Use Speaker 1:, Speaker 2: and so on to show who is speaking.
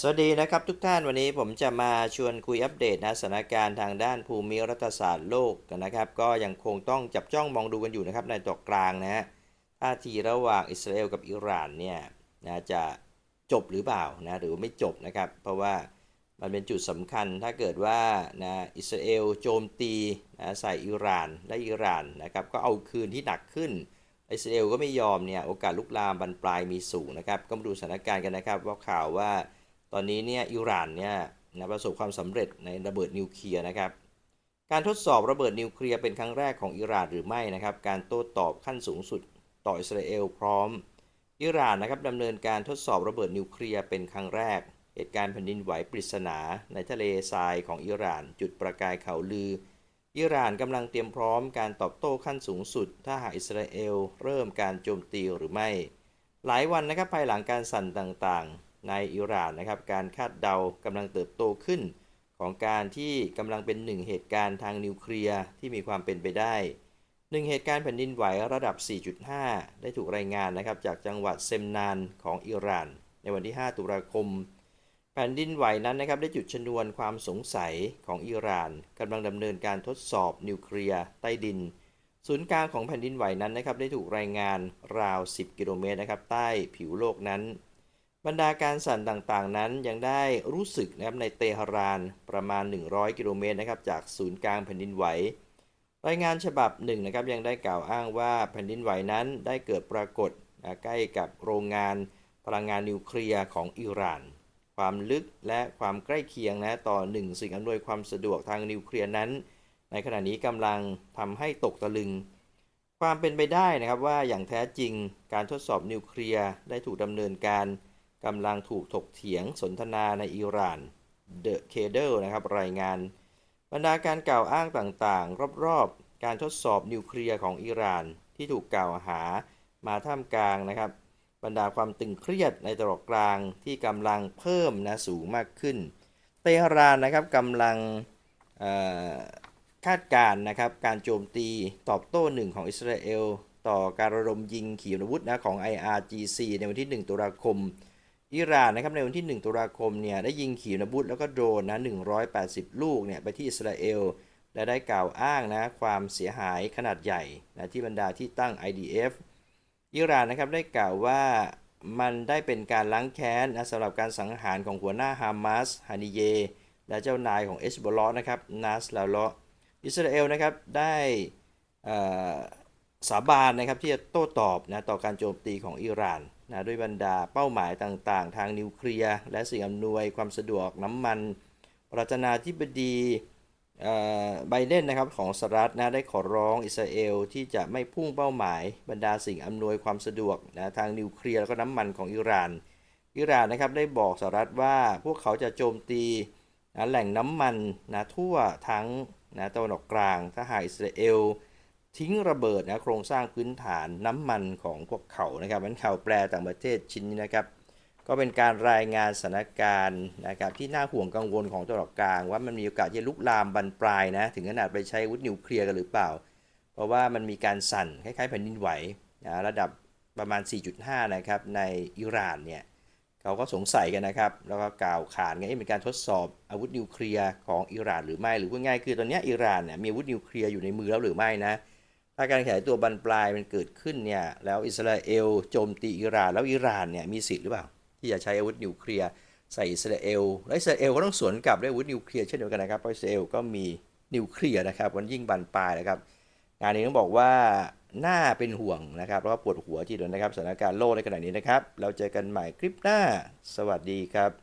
Speaker 1: สวัสดีนะครับทุกท่านวันนี้ผมจะมาชวนคุยอัปเดตนะสถานการณ์ทางด้านภูมิรัฐศาสตร์โลกกันนะครับ ก็ยังคงต้องจับจ้องมองดูกันอยู่นะครับในตกกลางนะฮะท่าทีระหว่างอิสราเอลกับอิหร่านเนี่ยนะจะจบหรือเปล่านะหรือไม่จบนะครับ เพราะว่ามันเป็นจุดสำคัญถ้าเกิดว่านะอิสราเอลโจมตีนะใส่อิหร่านและอิหร่านนะครับก็เอาคืนที่หนักขึ้นอิสราเอลก็ไม่ยอมเนี่ยโอกาสลุกลามบรรปลายมีสูงนะครับก็มาดูสถานการณ์กันนะครับว่าข่าวว่า ตอนนี้เนี่ยอิหร่านเนี่ยนะประสบความสำเร็จในระเบิดนิวเคลียร์นะครับ การทดสอบระเบิดนิวเคลียร์เป็นครั้งแรกของอิหร่านหรือไม่นะครับ การโต้ตอบขั้นสูงสุดต่ออิสราเอลพร้อม อิหร่านนะครับดำเนินการทดสอบระเบิดนิวเคลียร์เป็นครั้งแรก เหตุการณ์แผ่นดินไหวปริศนา ในทะเลทรายของอิหร่าน จุดประกายข่าวลือ อิหร่านกำลังเตรียมพร้อมการตอบโต้ขั้นสูงสุด ถ้าหากอิสราเอลเริ่มการโจมตีหรือไม่ หลายวันนะครับภายหลังการสั่นต่างๆ ในอิหร่านนะครับ การคาดเดากำลังเติบโตขึ้น ของการที่กำลังเป็นหนึ่งเหตุการณ์ทางนิวเคลียร์ที่มีความเป็นไปได้หนึ่งเหตุการณ์แผ่นดินไหวระดับ 4.5 ได้ถูกรายงานนะครับจากจังหวัดเซมนานของอิหร่าน ในวันที่ 5 ตุลาคม แผ่นดินไหวนั้นนะครับได้จุดชนวนความสงสัยของอิหร่านกำลังดำเนินการทดสอบนิวเคลียร์ใต้ดิน ศูนย์กลางของแผ่นดินไหวนั้นนะครับได้ถูกรายงานราว 10 กิโลเมตรนะครับใต้ผิวโลกนั้น บรรดาการสั่นต่างๆ นั้นยังได้รู้สึกนะครับในเตหะรานประมาณ 100 กิโลเมตรนะครับจากศูนย์กลางแผ่นดินไหว รายงานฉบับหนึ่งนะครับยังได้กล่าวอ้างว่าแผ่นดินไหวนั้นได้เกิดปรากฏใกล้กับโรงงานพลังงานนิวเคลียร์ของอิหร่าน ความลึกและความใกล้เคียงนะต่อหนึ่งสิ่งอำนวยความสะดวกทางนิวเคลียร์นั้น ในขณะนี้กำลังทำให้ตกตะลึง ความเป็นไปได้นะครับว่าอย่างแท้จริงการทดสอบนิวเคลียร์ได้ถูกดำเนินการ กำลังถูกถกเถียงสนทนาในอิหร่าน The Cable นะครับรายงาน บรรดาการกล่าวอ้างต่างๆ รอบๆ การทดสอบนิวเคลียร์ของอิหร่านที่ถูกกล่าวหามาท่ามกลางนะครับ บรรดาความตึงเครียดในตลอดกลางที่กำลังเพิ่มนะสูงมากขึ้น เตหะรานนะครับกำลังคาดการณ์นะครับการโจมตีตอบโต้หนึ่งของอิสราเอล ต่อการระดมยิงขีปนาวุธนะของ IRGC ในวันที่ 1 ตุลาคม อิหร่านนะครับในวันที่ 1 ตุลาคมเนี่ยได้ยิงขีปนาวุธแล้วก็โดรนนะ180 ลูกเนี่ยไปที่อิสราเอล และได้กล่าวอ้างนะความเสียหายขนาดใหญ่นะที่บรรดาที่ตั้ง IDF อิหร่านนะครับได้กล่าวว่ามันได้เป็นการล้างแค้นนะสำหรับการสังหารของหัวหน้าฮามาสฮานิเย และเจ้านายของเอชบอลอนะครับนาสลาเลาะอิสราเอลนะครับได้อ่อ สาบานนะครับที่จะโต้ตอบนะต่อการโจมตีของอิหร่านนะด้วยบรรดาเป้าหมายต่างๆ ทางนิวเคลียร์และสิ่งอำนวยความสะดวกน้ำมัน ประธานาธิบดีไบเดนนะครับของสหรัฐนะได้ขอร้องอิสราเอลที่จะไม่พุ่งเป้าหมาย บรรดาสิ่งอำนวยความสะดวกนะทางนิวเคลียร์แล้วก็น้ำมันของอิหร่าน อิหร่านนะครับได้บอกสหรัฐว่าพวกเขาจะโจมตีนะแหล่งน้ำมันนะทั่วทั้งนะตะวันออกกลางถ้าหากอิสราเอล ทิ้งระเบิดนะโครงสร้างพื้นฐานน้ำมันของพวกเขานะครับมันข่าวแปลต่างประเทศชิ้นนี้นะครับ ก็เป็นการรายงานสถานการณ์นะครับที่น่าห่วงกังวลของตะวันออกกลาง ว่ามันมีโอกาสจะลุกลามบานปลายนะถึงขนาดไปใช้อาวุธนิวเคลียร์กันหรือเปล่า เพราะว่ามันมีการสั่นคล้ายๆแผ่นดินไหวนะระดับประมาณ 4.5 นะครับในอิหร่านเนี่ยเขาก็สงสัยกันนะครับ แล้วก็กล่าวขานกันเอ๊ะเป็นการทดสอบอาวุธนิวเคลียร์ของอิหร่านหรือไม่หรือพูดง่ายคือตอนนี้อิหร่านเนี่ยมีอาวุธนิวเคลียร์อยู่ในมือแล้วหรือไม่นะ ถ้าการขยายตัวบานปลายมันเกิดขึ้นเนี่ยแล้วอิสราเอลโจมตีอิหร่านแล้วอิหร่านเนี่ยมีสิทธิ์หรือเปล่า ที่จะใช้อาวุธนิวเคลียร์ใส่อิสราเอลและอิสราเอลก็ต้องสวนกลับด้วยอาวุธนิวเคลียร์เช่นเดียวกันนะครับเพราะอิสราเอลก็มีนิวเคลียร์นะครับมันยิ่งบานปลายนะครับงานนี้ต้องบอกว่าน่าเป็นห่วงนะครับแล้วก็ปวดหัวทีเดียวนะครับสถานการณ์โลกในขณะนี้นะครับ เราเจอกันใหม่คลิปหน้า สวัสดีครับ